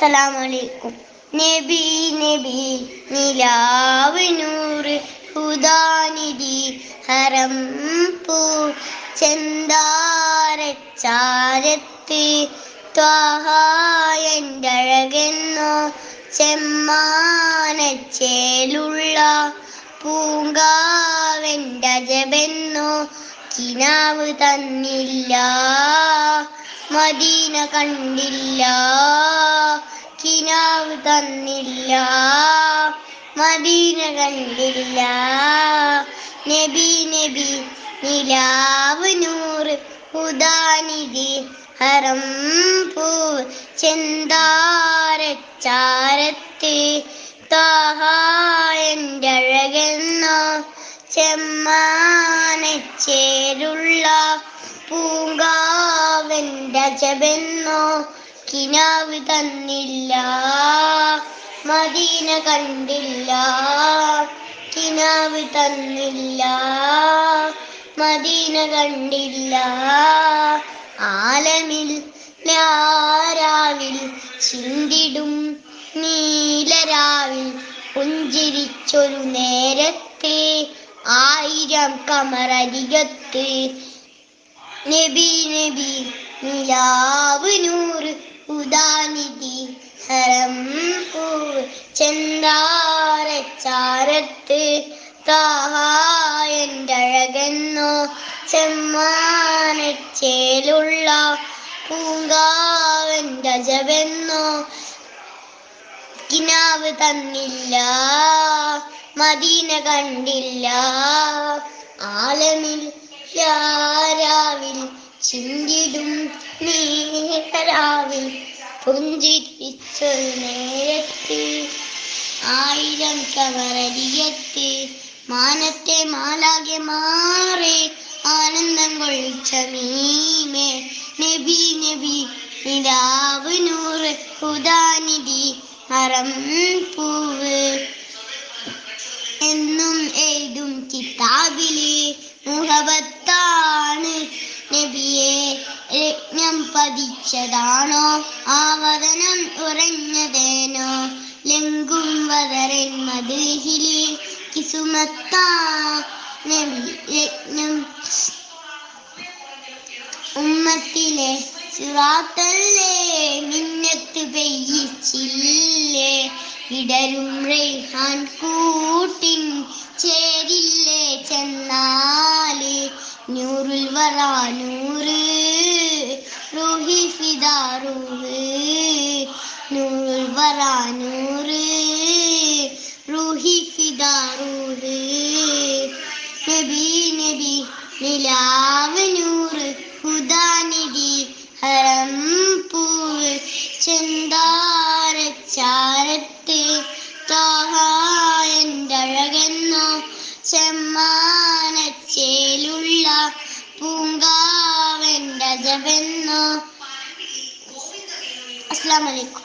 അസ്സലാമലൈക്കും. നബി നബി നിലാവ് നൂറ് ഹുദാനിധി ഹരം പൂ ചെന്താരച്ചാരത്ത് ത്വാഹായന്റെ അഴകെന്നോ ചെമ്മാനച്ചേലുള്ള പൂങ്കാവെന്റെ ജപെന്നോ കിനാവ് തന്നില്ല. മദീന കണ്ടില്ല കിനാവ് തന്നില്ല. മദീന കണ്ടില്ല നബി നബി നിലാവ് നൂറ് ഹുദാനിധി ഹരം പൂവ് ചെന്താരച്ചാരത്ത് താഹായന്റെ അഴകെന്നോ ചെമ്മാനച്ചേരുള്ള പൂങ്കാവന്റെ ജപെന്നോ കിനാവ് തന്നില്ല. മദീന കണ്ടില്ല. കിനാവ് തന്നില്ല. മദീന കണ്ടില്ല. ആലമിൽ ലാരാവിൽ ചിന്തിടും നീലരാവിൽ പുഞ്ചിരിച്ചൊരു നേരത്തെ ആയിരം കമറരികത്ത്. നബി നബി നിലാവ് നൂറ് ഉദാനിധി ഹരം പൂവ് ചെന്താരച്ചാരത്ത് താഹായന്റെ അഴകെന്നോ ചെമ്മാനച്ചേലുള്ള പൂങ്കാവന്റെ അജബെന്നോ കിനാവ് തന്നില്ല മദീന കണ്ടില്ല ആലമിൽ ചിന്തിടും നീരാവിൽ പുഞ്ചിരിച്ചൊരു നേരത്ത് ആയിരം കവറരിയത്ത് മാനത്തെ മാലാകെ മാറി ആനന്ദം കൊള്ളിച്ച മീമേ. നബി നബി നിലാവ് നൂറ് ഹുദാനിധി മറം പൂവ്. രത്നം ആ വതനം ഉറഞ്ഞതേനോ? ലങ്കും വതരൻ മധുഹിലി കിസുമത്താ ഉമ്മത്തിലെ സുറാത്തല്ലേ? മിന്നത്ത് പെയ്യിച്ചില്ലേ? ഇടരും റെയ്ഹാൻ കൂട്ടിൻ ചേരില്ലേ? ചെന്നാൽ നൂറുൽ വറ നൂറ് ഫിദാറൂഹ് നൂറുൽ വറ നൂറ് റൂഹി നബി നബി നിലാവ് നൂറ് ഹുദാനിധി ഹരം പൂവ് ചെന്താരച്ചാരത്ത് താഹായന്റെ അഴകെന്നോ ചെമ്മാനച്ചേലുള്ള പൂങ്കാവന്റെ ജപെന്നോ அஸ்லாம் வலைக்கும்